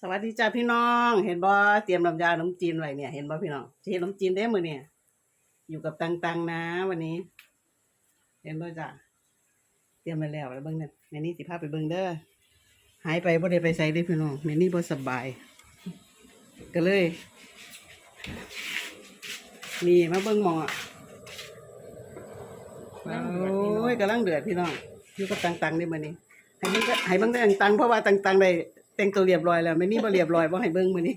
สวัสดีจ้าพี่น้อง เห็นบ่เตรียมน้ำยาขนมจีนไว้เนี่ย เห็นบ่พี่น้องเฮ็ดขนมจีนได้มือเนี่ย อยู่กับตังๆนะ วันนี้ เห็นบ่จ้ะเตรียมไว้แล้วแล้วเบิ่งเนี่ยแม่นี่สิพาไปเบิ่งเด้อหายไปบ่ได้ไปไสเด้พี่น้องแม่นี่บ่สบาย ก็เลยนี่มาเบิ่งหมองอะโอ้ยกำลังเดือดพี่น้องอยู่กับตังๆได้มือนี้ให้เบิ่งให้เบิ่งแต่ตังเพราะว่าตังๆได้ แต่งตัวเรียบร้อยแล้วแม่นี่บ่เรียบร้อยบ่ให้เบิ่งมื้อนี้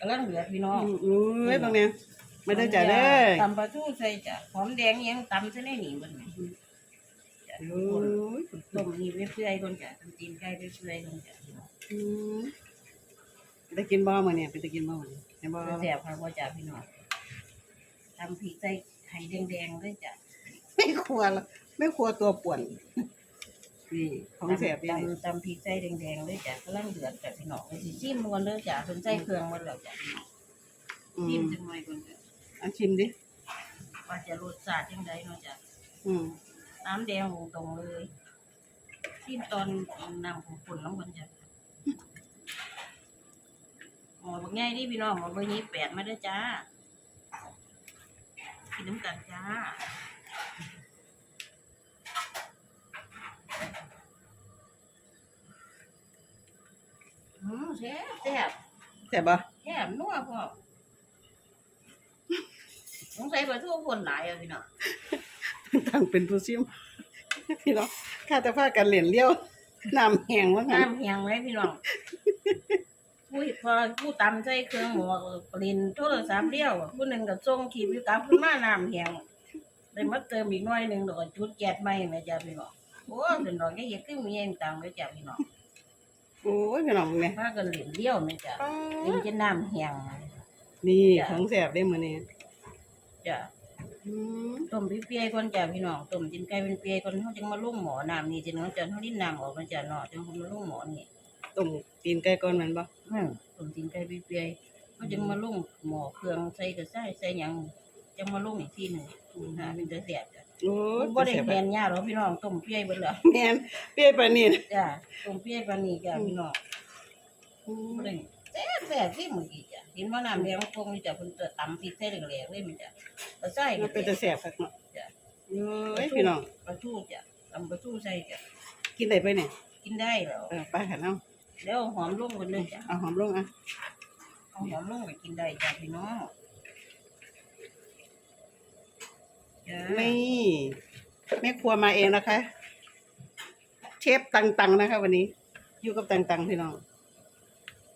กำลังเดือดพี่น้องอือเอ้ยตรงเนี้ยไม่ได้จ่ายเด้อตำปลาทูใส่จ้ะหอมแดงอิหยังตำใส่ในนี่เบิ่งนี่จ้ะโอ้ยต้มนี่ไปเปื่อยก่อนจ้ะต้มตีนไก่ไปเปื่อยก่อนจ้ะอืมได้กินบ่มื้อนี้ไปได้กินบ่มื้อนี้ได้บ่แซ่บค่ะบ่จ้ะพี่น้องตำพริกใส่ไข่แดงๆด้วยจ้ะไม่ครัวละไม่ครัวตัวป่วน นี่ของแซ่บนี่ตำตำพริกใส่แดงๆด้วยจ้ะกำลังเดือดจ้ะพี่น้องไปสิชิมก่อนเด้อจ้ะเพิ่นใส่เครื่องหมดแล้วจ้ะอืชิมมจังหน่อยก่อนจ้ะอันชิมดิว่าจะรสชาติจังไดเนาะจ้ะอืมน้ำแดงตรงๆเลยชิมตอนน้ำขุ่นๆแล้วมันจะหมอบอกง่ายดิพี่น้องหมอเบอร์นี้แปดมาเด้อจ้ากินน้ำกันจ้า อืมแซ่บแซ่บแซ่บบ่แซ่บนัวพ่อสงสัยปลาทูคนหลายอะพี่น้องตั้งเป็นผู้ชิมพี่น้องข้าแต่พากันเล่นเลี้ยวน้ำแห้งว่างั้นน้ำเฮียงไหมพี่น้องผู้พอผู้ตำใส่เครื่องหมอปรินโทรศัพท์เดียวผู้หนึ่งก็ส่งคลิปอยู่กลับขึ้นมาน้ำเฮียงเลยมาเติมอีกหน้อยหนึ่งแล้วก็จุดแก๊สใหม่นะจ๊ะพี่น้องโอ้เป็นดอกแค่เห็ดขึ้นมีเองตังเลยจ้ะพี่น้อง โอ้ยพี่น้องเนี่ยพากันเหรียญเดียวนะจ๊ะเป็นจะน้ำเฮียงนี่ของแซ่บได้มื้อนี้จ้ะอืมต้มเปียๆก่อนจ้ะพี่น้องต้มจินไก่เป็นเปียก่อนเขาจึงมาลุ่มหมอน้ำนี่จึงเขาจะเขาดิ้นน้ำออกมาจ้ะเนาะจึงเขามาลุ่มหมอนี่ต้มตีนไก่ก่อนแม่นบ่ อืมต้มจินไก่เปียๆเขาจึงมาลุ่มหมอเครื่องใส่กระใส่ใส่หยัง จึงมาลุ่มอีกทีหนึ่งนะเป็นจะเสียบจ้ะโอ้ยบ่ได้แซ่บแมนยาหรอกพี่น้องต้มเปียเบิดแล้วแม่นเปี้ยปานนี้จ้ะต้มเปียปานนี้จ้ะพี่น้องบ่ได้แซ่บแซ่บที่มื้อกี้จ้ะกินบ่น้ำแดงคงนี่จ้ะเพิ่นจะตำพริกใส่แหลกๆเลยมันจ้ะกระใส่มัก็นเป็นจ้ะตะแซ่บคักเนาะจ้ะเอ้ยพี่น้องปลาทูจ้ะตำปลาทูใส่จ้ะกินได้ไปเนี่ยกินได้แล้วเออไปหันเอาแล้วหอมลงกันเลยจ้ะเอาหอมลงอะเอาหอมลงไปกินได้จ้ะพี่น้องจ้ะ นี่แม่ครัวมาเองนะคะ เชฟตังๆนะคะ วันนี้ อยู่กับตังๆพี่น้อง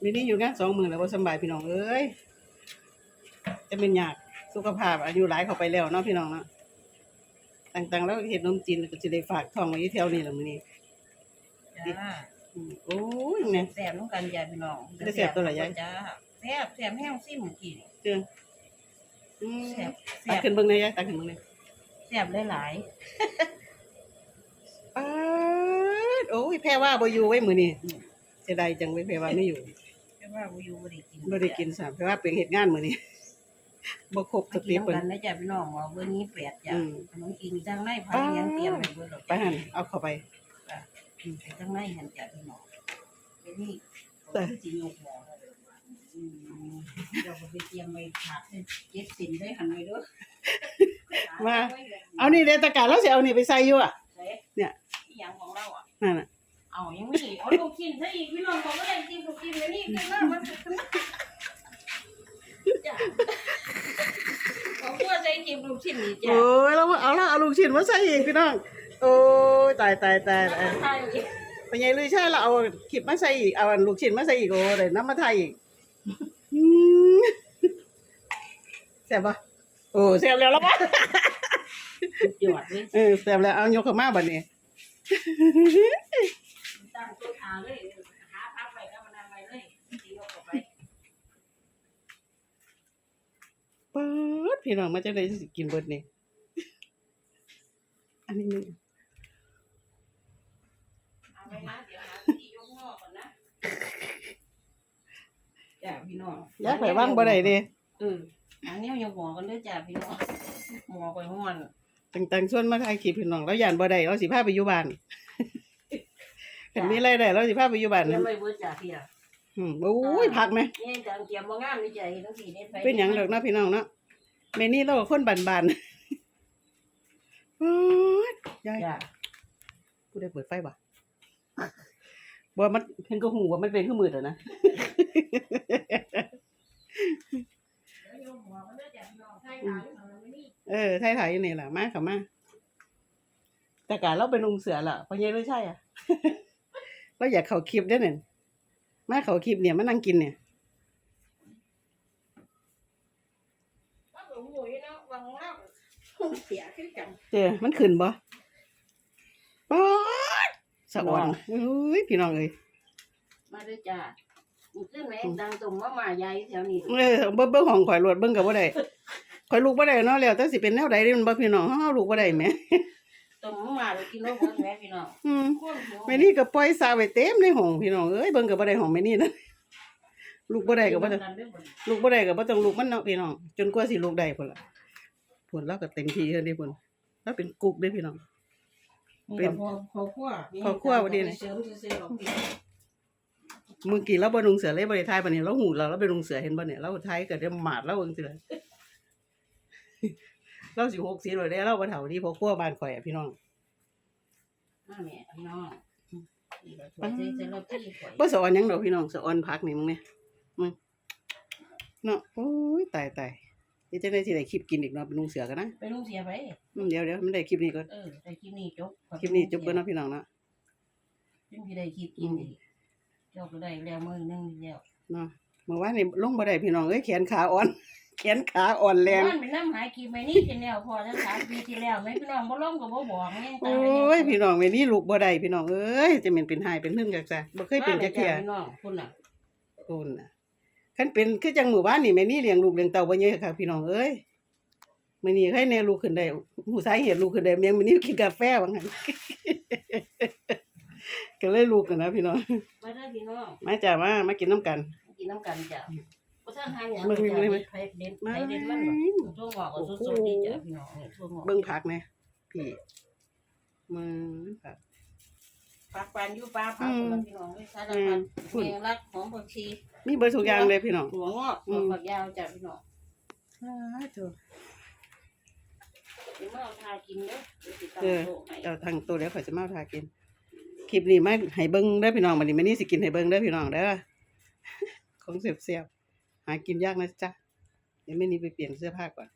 วันนี้อยู่งานสองมือแล้วว่าสำบายพี่น้องเอ้ยจะเป็นยากสุขภาพอายุหลายเข้าไปแล้วเนาะพี่น้องเนาะตังๆ แล้วเห็ดนมจีนก็จะได้ฝากท้องไว้อยู่แถวนี้แหละมื้อนี้จ้ะอืมโอ้ยเนี่ยแซ่บน้ำกันจ้ะพี่น้องได้แซ่บตัวไหนยายจ้ะแซ่บแซ่บแห้งซิ่มเมื่อกี้นี่เจ้าอืมแซ่บตัแซ่กบขึ้นเบิ่งเลยยายตักขึ้นเบิ่งเลยแซ่บหลายป๊าดโอ้ยแพ้ว่าบ่อยู่ไว้มื้อนี้เสียดายจังเว้ยแพ้ว่าไม่อยู่ๆแต่ว่าบ่อยู่บ่ได้กินบ่ได้กินสามแพ้ว่าเป็นเฮ็ดงานมื้อนี้บ่ครบไปสกิเต็นปเพิ่กันนนะจ้ะพี่น้องเอาเบอร์นี้แปดจ้ะอืม ขนมกินจังไดพันยังเตรียมไว้เบิดแล้วไปหั่นเอาเข้าไป ไปจังไดหันจ้ะพี่น้องเดี๋ยวนี้แต่ก็สิยกหม้อแล้วเด้ออืมเดี๋ยวก็ไปเตรียมไว้ถาดให้เจ็ดสินได้หันไว้เด้อมา เอานี่เดยวตะกร้าแล้วสิเอานี่ไปใส่อยู่อะเด้เนี่ย อีหยังของเราอะ นั่นน่ะเอายังมีเอาลูกชิ้นซะอีกพี่น้องบอกว่าได้กินลูกชิ้นแล้วนี่ขึ้นมามันขึ้นมาจ้ะขอพูดใจกินลูกชิ้นนี่จ้ะโอ้ยแล้วเอาละเอาลูกชิ้นมาใส่อีกพี่น้อง โอ้ยตายตายตายตายใช่อีกเป็นไงลือใช่ละเอาคลิปมาใส่อีก เอาอันลูกชิ้นมาใส่อีกโอ้ได้น้ำมาไทยอีกอืมแซ่บปะโอ้แซ่บแล้วแล้วปะ สุดยอดเลยเออแซ่บแล้วเอายกเข้ามาบัดนี้ ตั้งตัวทาเลยหาพักไปก็มานำไปเลยตีออกไปเปิดพี่น้องมาจะได้สิกินเบิดนี่ อันนี้นึงเอาไปนะเดี๋ยวหาที่ยกงอกก่อนนะจ้ะพี่น้องอยากไปว่างบ่ได้เด้เอออันนี้ยกหัวกันด้วยจ้ะพี่น้องหัวไปห้อน ต่างๆส่วนมาถ่ายคลิปพี่น้องแล้วย่านบ่ได้เราสิพาไปอยู่บ้านคันมีรายได้เราสิพาไปอยู่บ้านเลี้ยงไว้เบิดจ้ะพี่อะอืมโอ้ยผักไหมนี่จังเกียมบ่งามนี่ใจทั้งสี่เด็ดไปเป็นหยังดอกเนาะพี่น้องเนาะแม่นี่เราก็คนบานๆโอ้ยยายจ้ะกูได้เปิดไฟบ่บ่มันเห็นก็หูว่ามันเป็นคือมืดอะนะเดี๋ยวโยมหัวมันเด้อจ้ะพี่น้องใส่ขาวอยู่ข้างหลังนี่ เออไทยถ่ายอยู่นี่ล่ะมาค่ะมาแต่การเราเป็นลุงเสือล่ะเพราะยังไม่ใช่อะเราอยากเขาคลิปเด้วยเนี่ยมาเขาคลิปเนี่ยมานั่งกินเนี่ยแล้วก็หูอยู่เนาะวางเล่าเสียคือกันเจอมันขึ้นบ่ป๊าดสะอ่อนเอ้ยพี่น้องเอ้ยมาเด้อจ้ะมันขึ้นแม่ดังตุ่มมาหมาใหญ่แถวนี้เออเบิ่งเบิ่งของข่อยรวดเบิ่งก็บ่ได้ ข่อยลูกบ่ได้เนาะแล้วแต่สิเป็นแนวใดเด้มันบ่พี่น้องเฮาลูกบ่ได้แหมตุ่มมาเลยกินแล้วเบิ่งแม่พี่น้องอืมคนหิวแม่นี่ก็ปล่อยสาไว้เต็มในห้องพี่น้องเอ้ยเบิ่งก็บ่ได้ห้องแม่นี่นะลูกบ่ได้ก็บ่ได้นั่นเด้อบ่ลูกบ่ได้ก็บ่ต้องลูกมันเนาะพี่น้องจนกว่าสิลูกได้พุ่นล่ะพุ่นเราก็เต็มที่เฮ็ดเด้พุ่นเราเป็นกุ๊กเด้พี่น้อง เป็นพอพอคั่วพอคั่วบ่ดีเลยเสริมซื่อๆหรอกพี่เมื่อกี้เราบ่นุงเสือเลยบ่ได้ทายปานนี้เราหูเราเราไปนุงเสือเห็นบ่เนี่ยเราทายก็ได้หมาดเราจังซี่ล่ะ เราสิ60แล้วเด้เราบ่เฒ่าดีพอครัวบ้านข่อยอะพี่น้องมาแม่พี่น้องนี่ก็ช่วยใส่ใส่รถที่ข่อยบ่สอนหยังดอกพี่น้องสอนผักนี่มึงเนี่ยมึงเนาะโอ้ยตายตายเดี๋ยวจะได้สิได้คลิปกินอีกเนาะไปนุงเสือกันนะไปลุงเสียไปอืมเดี๋ยวเดี๋ยวมันได้คลิปนี้ก่อนเออแต่คลิปนี้จบคลิปนี้จบเบิ่นเนาะพี่น้องเนาะจึงสิได้คลิปกินอีกจบก็ได้แล้วมื้อนึงแล้วเนาะเมื่อวานนี่ลงบ่ได้พี่น้องเอ้ยแขนขาอ่อน แขนขาอ่อนแรง มันไปนำหาคลิปไว้นี่ที่แล้วพอทั้ง3ปีที่แล้วแม่พี่น้องบ่ลงก็บ่บอกแม่งโอ้ยพี่น้องแม่นี่ลูกบ่ได้พี่น้องเอ้ยจะเป็นเป็นหายเป็นหึ่งจักซะบ่เคยเป็นจักเที่ยพี่น้องคุณน่ะโอนน่ะคันเป็นคือจังหมู่บ้านนี่แม่นี่เลี้ยงลูกเลี้ยงเต่าบ่เยอะค่ะ พี่น้องเอ้ยมื้อนี้ให้แน่ลูกขึ้นได้หูสาเหตุลูกขึ้นได้เมียงมื้อนี้กินกาแฟว่างั้นก็เลยลูกกันนะพี่น้อง มาเด้อพี่น้อง มาจ้ามา มากินน้ำกัน กินน้ำกันจ้ะ บ่ทันหาหยังเบิ่งเบิ่งเบิ่งไผเด่นไผเด่นมันบ่ช่วงงอกก็สดๆดีจ้ะพี่น้องนี่ช่วงงอกเบิ่งผักแหน่พี่มือผักปักปานอยู่ป่าพักอืมพี่น้องเลยสารพัดอืมเมียรักของบางทีมีเบิดทุกอย่างเลยพี่น้องหัวงอกอืหัวมฝักยาวจ้ะพี่น้องสาธุสิมาเอาทากินเด้อเดี๋ยวสิตามเออโต๊ะให้เจ้าทางตัวแล้วข่อยจะมาเอาทากินคลิปนี้มาให้เบิ่งเด้อพี่น้องบัดนี้มื้อนี้สิกินให้เบิ่งเด้อพี่น้องเด้อของเสียบๆหากินยากนะจ๊ะเดี๋ยวมื้อนี้ไปเปลี่ยนเสื้อผ้าก่อน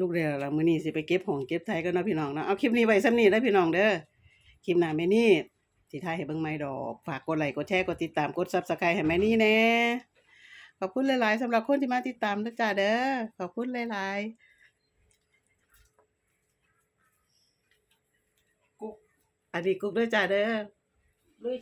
ลูกเดียวละมื้อนี้สิไปเก็บของเก็บไทยกันเนาะพี่น้องเนาะเอาคลิปนี้ไว้ซ้ำนี้เด้พี่น้องเด้อคลิปหน้าแม่นี่สิถ่ายให้เบิ่งใหม่ดอกฝากกดไลค์กดแชร์กดติดตามกด Subscribe ให้แม่นี่แน่ขอบคุณหลาย ๆสำหรับคนที่มาติดตามเด้อจ้าเด้อขอบคุณหลาย ๆอันนี้กุ๊กด้อจ้าเด้อเลย